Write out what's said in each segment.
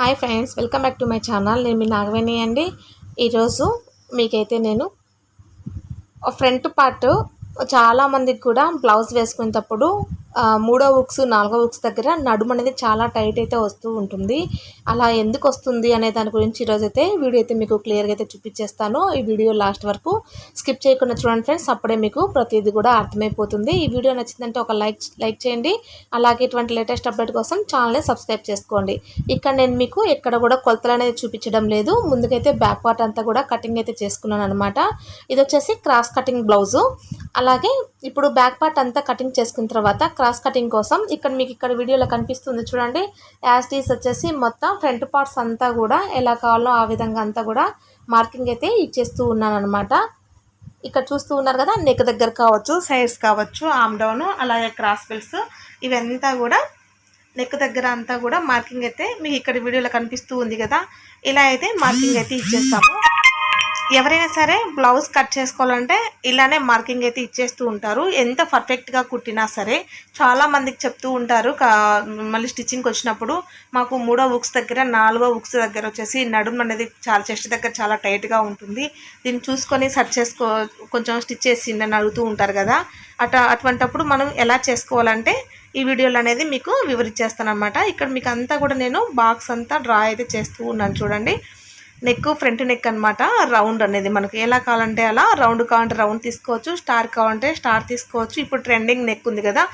Hi friends welcome back to my channel. నేను మీ నాగవేణి అండి. ఈరోజు మీకైతే నేను ఫ్రంట్ పార్ట్ చాలామందికి కూడా బ్లౌజ్ వేసుకునేటప్పుడు మూడో బుక్స్ నాలుగో బుక్స్ దగ్గర నడుము అనేది చాలా టైట్ అయితే వస్తూ ఉంటుంది. అలా ఎందుకు వస్తుంది అనే దాని గురించి ఈరోజు అయితే వీడియో అయితే మీకు క్లియర్గా అయితే చూపించేస్తాను. ఈ వీడియో లాస్ట్ వరకు స్కిప్ చేయకుండా చూడండి ఫ్రెండ్స్. అప్పుడే మీకు ప్రతిదీ కూడా అర్థమైపోతుంది. ఈ వీడియో నచ్చిందంటే ఒక లైక్ లైక్ చేయండి. అలాగే ఇటువంటి లేటెస్ట్ అప్డేట్ కోసం ఛానల్ని సబ్స్క్రైబ్ చేసుకోండి. ఇక్కడ నేను మీకు ఎక్కడ కూడా కొలతలు అనేది చూపించడం లేదు. ముందుకైతే బ్యాక్ పార్ట్ అంతా కూడా కటింగ్ అయితే చేసుకున్నాను అనమాట ఇది వచ్చేసి క్రాస్ కటింగ్ బ్లౌజు. అలాగే ఇప్పుడు బ్యాక్ పార్ట్ అంతా కటింగ్ చేసుకున్న తర్వాత క్రాస్ కటింగ్ కోసం ఇక్కడ మీకు ఇక్కడ వీడియోలో కనిపిస్తుంది చూడండి. యాజ్ వచ్చేసి మొత్తం ఫ్రంట్ పార్ట్స్ అంతా కూడా ఎలా కావాలో ఆ విధంగా అంతా కూడా మార్కింగ్ అయితే ఇచ్చేస్తూ ఉన్నాను అనమాట ఇక్కడ చూస్తూ ఉన్నారు కదా నెక్ దగ్గర కావచ్చు సైడ్స్ కావచ్చు ఆమ్ డౌన్ అలాగే క్రాస్ బెల్ట్స్ ఇవంతా కూడా నెక్ దగ్గర అంతా కూడా మార్కింగ్ అయితే మీకు ఇక్కడ వీడియోలో కనిపిస్తూ ఉంది కదా. ఇలా అయితే మార్కింగ్ అయితే ఇచ్చేస్తాము. ఎవరైనా సరే బ్లౌజ్ కట్ చేసుకోవాలంటే ఇలానే మార్కింగ్ అయితే ఇచ్చేస్తూ ఉంటారు. ఎంత పర్ఫెక్ట్గా కుట్టినా సరే చాలా మందికి చెప్తూ ఉంటారు. మళ్ళీ స్టిచ్చింగ్కి వచ్చినప్పుడు మాకు మూడో బుక్స్ దగ్గర నాలుగో బుక్స్ దగ్గర వచ్చేసి నడుము అనేది చాలా చెస్ట్ దగ్గర చాలా టైట్గా ఉంటుంది. దీన్ని చూసుకొని సర్చ్ చేసుకో కొంచెం స్టిచ్ చేసి అని అడుగుతూ ఉంటారు కదా. అట అటువంటప్పుడు మనం ఎలా చేసుకోవాలంటే ఈ వీడియోలు అనేది మీకు వివరించేస్తాను అనమాట ఇక్కడ మీకు అంతా కూడా నేను బాక్స్ అంతా డ్రా అయితే చేస్తూ ఉన్నాను చూడండి. నెక్ ఫ్రంట్ నెక్ అనమాట రౌండ్ అనేది. మనకు ఎలా కావాలంటే అలా రౌండ్ కావాలంటే రౌండ్ తీసుకోవచ్చు స్టార్ కావాలంటే స్టార్ తీసుకోవచ్చు. ఇప్పుడు ట్రెండింగ్ నెక్ ఉంది కదా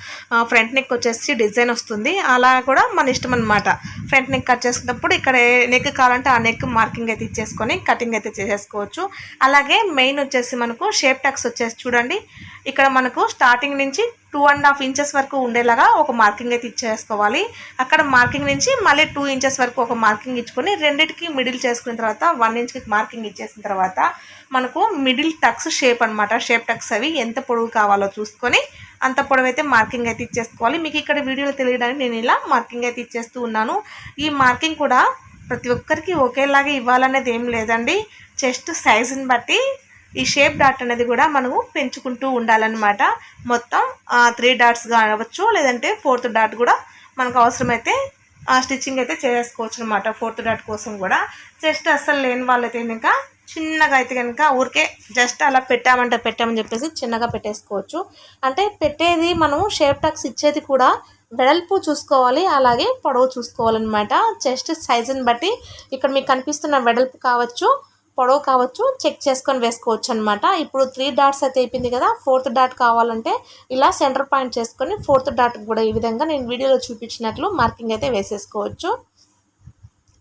ఫ్రంట్ నెక్ వచ్చేసి డిజైన్ వస్తుంది. అలా కూడా మన ఇష్టం అనమాట ఫ్రంట్ నెక్ కట్ చేసుకున్నప్పుడు ఇక్కడ నెక్ కావాలంటే ఆ నెక్ మార్కింగ్ అయితే ఇచ్చేసుకొని కటింగ్ అయితే చేసేసుకోవచ్చు. అలాగే మెయిన్ వచ్చేసి మనకు షేప్ టక్స్ వచ్చేసి చూడండి. ఇక్కడ మనకు స్టార్టింగ్ నుంచి టూ అండ్ హాఫ్ ఇంచెస్ వరకు ఉండేలాగా ఒక మార్కింగ్ అయితే ఇచ్చేసుకోవాలి. అక్కడ మార్కింగ్ నుంచి మళ్ళీ టూ ఇంచెస్ వరకు ఒక మార్కింగ్ ఇచ్చుకొని రెండింటికి మిడిల్ చేసుకున్న తర్వాత వన్ ఇంచ్కి మార్కింగ్ ఇచ్చేసిన తర్వాత మనకు మిడిల్ టక్స్ షేప్ అనమాట షేప్ టక్స్ అవి ఎంత పొడవు కావాలో చూసుకొని అంత పొడవు అయితే మార్కింగ్ అయితే ఇచ్చేసుకోవాలి. మీకు ఇక్కడ వీడియోలో తెలియడానికి నేను ఇలా మార్కింగ్ అయితే ఇచ్చేస్తూ ఉన్నాను. ఈ మార్కింగ్ కూడా ప్రతి ఒక్కరికి ఒకేలాగా ఇవ్వాలనేది ఏం లేదండి. చెస్ట్ సైజుని బట్టి ఈ షేప్ డాట్ అనేది కూడా మనము పెంచుకుంటూ ఉండాలన్నమాట. మొత్తం త్రీ డాట్స్ కావచ్చు లేదంటే ఫోర్త్ డాట్ కూడా మనకు అవసరమైతే స్టిచ్చింగ్ అయితే చేసుకోవచ్చు అనమాట ఫోర్త్ డాట్ కోసం కూడా. జస్ట్ అస్సలు లేని వాళ్ళైతే కనుక చిన్నగా అయితే కనుక ఊరికే జస్ట్ అలా పెట్టామంటే పెట్టామని చెప్పేసి చిన్నగా పెట్టేసుకోవచ్చు. అంటే పెట్టేది మనం షేప్ టాక్స్ ఇచ్చేది కూడా వెడల్పు చూసుకోవాలి అలాగే పొడవు చూసుకోవాలన్నమాట. చెస్ట్ సైజుని బట్టి ఇక్కడ మీకు కనిపిస్తున్న వెడల్పు కావచ్చు పొడవు కావచ్చు చెక్ చేసుకొని వేసుకోవచ్చు అనమాట ఇప్పుడు త్రీ డాట్స్ అయితే అయిపోయింది కదా ఫోర్త్ డాట్ కావాలంటే ఇలా సెంటర్ పాయింట్ చేసుకొని ఫోర్త్ డాట్ కూడా ఈ విధంగా నేను వీడియోలో చూపించినట్లు మార్కింగ్ అయితే వేసేసుకోవచ్చు.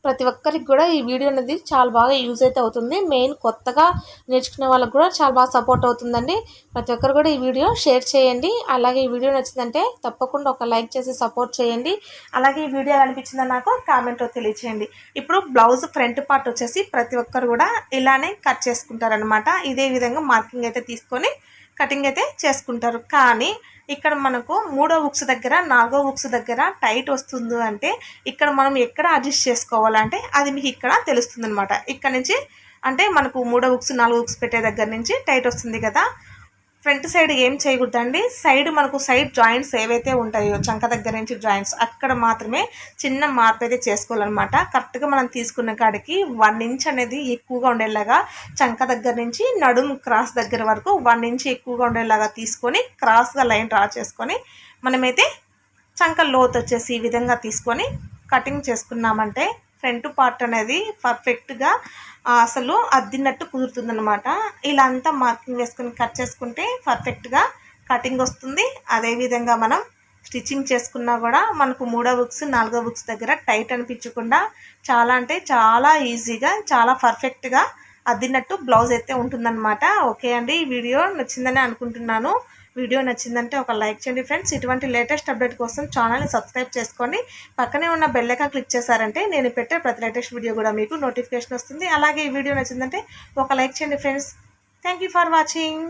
ప్రతి ఒక్కరికి కూడా ఈ వీడియో అనేది చాలా బాగా యూజ్ అయితే అవుతుంది. మెయిన్ కొత్తగా నేర్చుకునే వాళ్ళకి కూడా చాలా బాగా సపోర్ట్ అవుతుందండి. ప్రతి ఒక్కరు కూడా ఈ వీడియో షేర్ చేయండి. అలాగే ఈ వీడియో నచ్చిందంటే తప్పకుండా ఒక లైక్ చేసి సపోర్ట్ చేయండి. అలాగే ఈ వీడియో అనిపించిందని నాకు కామెంట్లో తెలియచేయండి. ఇప్పుడు బ్లౌజ్ ఫ్రంట్ పార్ట్ వచ్చేసి ప్రతి ఒక్కరు కూడా ఇలానే కట్ చేసుకుంటారనమాట ఇదే విధంగా మార్కింగ్ అయితే తీసుకొని కటింగ్ అయితే చేసుకుంటారు. కానీ ఇక్కడ మనకు మూడో బుక్స్ దగ్గర నాలుగో బుక్స్ దగ్గర టైట్ వస్తుంది అంటే ఇక్కడ మనం ఎక్కడ అడ్జస్ట్ చేసుకోవాలంటే అది మీకు ఇక్కడ తెలుస్తుంది అనమాట ఇక్కడ నుంచి అంటే మనకు మూడో బుక్స్ నాలుగో బుక్స్ పెట్టే దగ్గర నుంచి టైట్ వస్తుంది కదా. ఫ్రంట్ సైడ్ ఏం చేయకూడదండి? సైడ్ మనకు సైడ్ జాయింట్స్ ఏవైతే ఉంటాయో చంక దగ్గర నుంచి జాయింట్స్ అక్కడ మాత్రమే చిన్న మార్పు అయితే చేసుకోవాలన్నమాట. కరెక్ట్గా మనం తీసుకున్న కాడికి వన్ ఇంచ్ అనేది ఎక్కువగా ఉండేలాగా చంక దగ్గర నుంచి నడుము క్రాస్ దగ్గర వరకు వన్ ఇంచ్ ఎక్కువగా ఉండేలాగా తీసుకొని క్రాస్గా లైన్ డ్రా చేసుకొని మనమైతే చంక లోత్ వచ్చేసి ఈ విధంగా తీసుకొని కటింగ్ చేసుకున్నామంటే ఫ్రంట్ పార్ట్ అనేది పర్ఫెక్ట్గా అసలు అద్దినట్టు కుదురుతుందనమాట ఇలా అంతా మార్కింగ్ వేసుకొని కట్ చేసుకుంటే పర్ఫెక్ట్గా కటింగ్ వస్తుంది. అదేవిధంగా మనం స్టిచ్చింగ్ చేసుకున్నా కూడా మనకు మూడో బుక్స్ నాలుగో బుక్స్ దగ్గర టైట్ అనిపించకుండా చాలా అంటే చాలా ఈజీగా చాలా పర్ఫెక్ట్గా అద్దినట్టు బ్లౌజ్ అయితే ఉంటుందన్నమాట. ఓకే అండి ఈ వీడియో నచ్చిందని అనుకుంటున్నాను. వీడియో నచ్చిందంటే ఒక లైక్ చేయండి ఫ్రెండ్స్. ఇటువంటి లేటెస్ట్ అప్డేట్ కోసం ఛానల్ని సబ్స్క్రైబ్ చేసుకోండి పక్కనే ఉన్న బెల్లైకాన్ క్లిక్ చేశారంటే నేను పెట్టే ప్రతి లేటెస్ట్ వీడియో కూడా మీకు నోటిఫికేషన్ వస్తుంది. అలాగే ఈ వీడియో నచ్చిందంటే ఒక లైక్ చేయండి ఫ్రెండ్స్. Thank for watching.